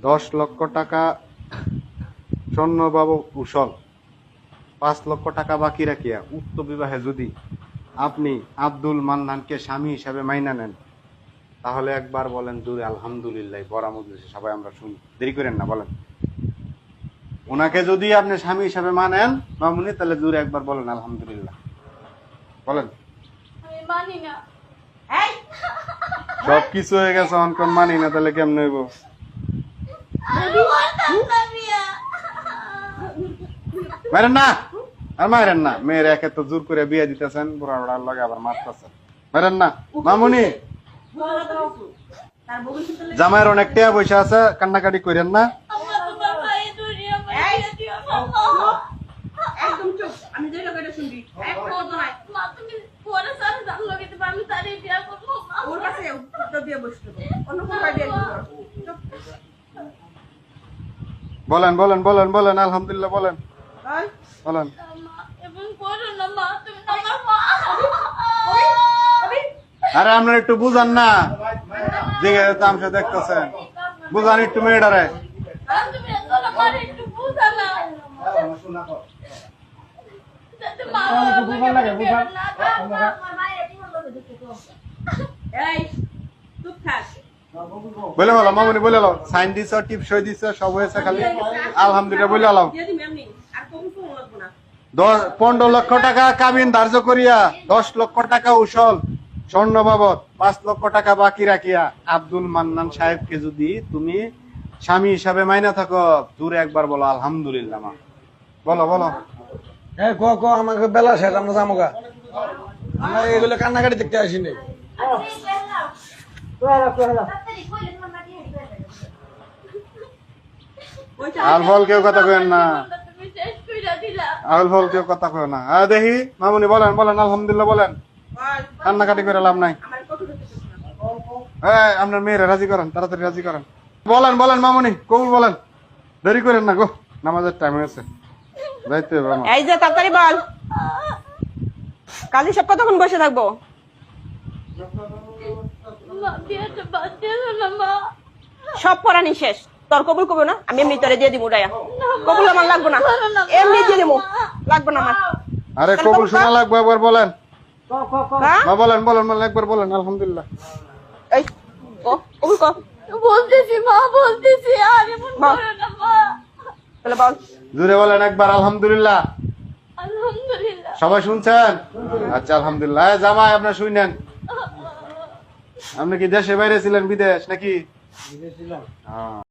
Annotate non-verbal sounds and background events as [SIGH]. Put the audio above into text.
দশ লক্ষ টাকা স্বর্ণবাবু কুশল পাঁচ লক্ষ টাকা বাকি রাখিয়া উক্ত বিবাহে যদি আপনি আব্দুল মান্নানকে স্বামী হিসাবে মাইনা নেন তাহলে একবার বলেন দূরে আলহামদুলিল্লাহ মজলিসে সবাই আমরা শুনি। দেরি করেন না বলেন। ওনাকে যদি আপনি স্বামী হিসাবে মানেন মামুনি তাহলে দূরে একবার বলেন আলহামদুলিল্লাহ। বলেন। সব কিছু হয়ে গেছে অনকন মানি না তাহলে কেমন হইব আমি করতাম না বিয়া মারেন না আর মারেন না মেয়ের একে তো জোর করে বিয়ে দিতেছেন বুড়া বুড়ার লগে আবার মারতেছেন মারেন না মামুনি। তার জামাইয়ের অনেক টাকা পয়সা আছে, কান্নাকাটি করেন না আমি তারই বিয়া করব ওর কাছে দিয়ে বসতে অন্য কোথায়। চুপ। বলেন বলেন বলেন বলেন আলহামদুলিল্লাহ বলেন বলেন আমার আরে আপনার একটু বুঝান না দিকে তামসা দেখতেছেন বুঝান একটু মেয়েটারে তুমি এত আমার একটু বুঝা না যাতে মা বাবা বিয়া না এই, চুপ থাক। বলে বলো মামুনি বলে লো সাইন দিছ টিপ সই দিছ সব হয়েছে খালি। আলহামদুলিল্লাহ বলে না। দশ পনেরো লক্ষ টাকা কাবিন ধার্য করিয়া দশ লক্ষ টাকা উসল স্বর্ণ বাবদ পাঁচ লক্ষ টাকা বাকি রাখিয়া। আব্দুল মান্নান সাহেবকে যদি তুমি স্বামী হিসাবে মাইনা থাকো দূরে একবার বলো আলহামদুলিল্লাহ মা। বলো বলো। হ্যাঁ ক ক আমাকে বেলা শেষ আমরা যাব গা আমরা এগুলো কান্নাকাটি দেখতে আসিনি। [LAUGHS] আল ফল কেউ কথা কেন না। আল ফল কেউ কথা কেউ না। দেখি মামুনি বলেন বলেন আলহামদুলিল্লাহ বলেন। বল। কান্নাকাটি করে লাভ নাই। হ্যাঁ আপনার মেয়েরা রাজি করেন তাড়াতাড়ি রাজি করেন। বলেন বলেন মামুনি কবুল বলেন। দেরি করেন না গো নামাজের টাইম হয়েছে যাইতে হবে এই যে তাড়াতাড়ি বল। কালি সব কতক্ষণ বসে থাকব মা বিয়াটা বাদ দিও না মা সব পড়ানি শেষ। তোর কবুল কবো না? আমি এমনি তোরে দিয়ে দিব উড়াইয়া। কবুল আমার লাগবো না। এমনি দিয়ে দিব। লাগবো না আমার আরে কবুল শোনা লাগবে একবার বলেন। হ্যাঁ? বলেন বলেন বলেন একবার বলেন আলহামদুলিল্লাহ। এই ও কবুল কর। বলতেছি মা বলতেছি আর এমন করো না মা। তাহলে বল। জুড়ে বলেন একবার আলহামদুলিল্লাহ। আলহামদুলিল্লাহ। সবাই শুনছেন? আচ্ছা আলহামদুলিল্লাহ। জামাই আপনার শুনেন। আপনি কি দেশে বাইরে ছিলেন বিদেশ নাকি? হ্যাঁ।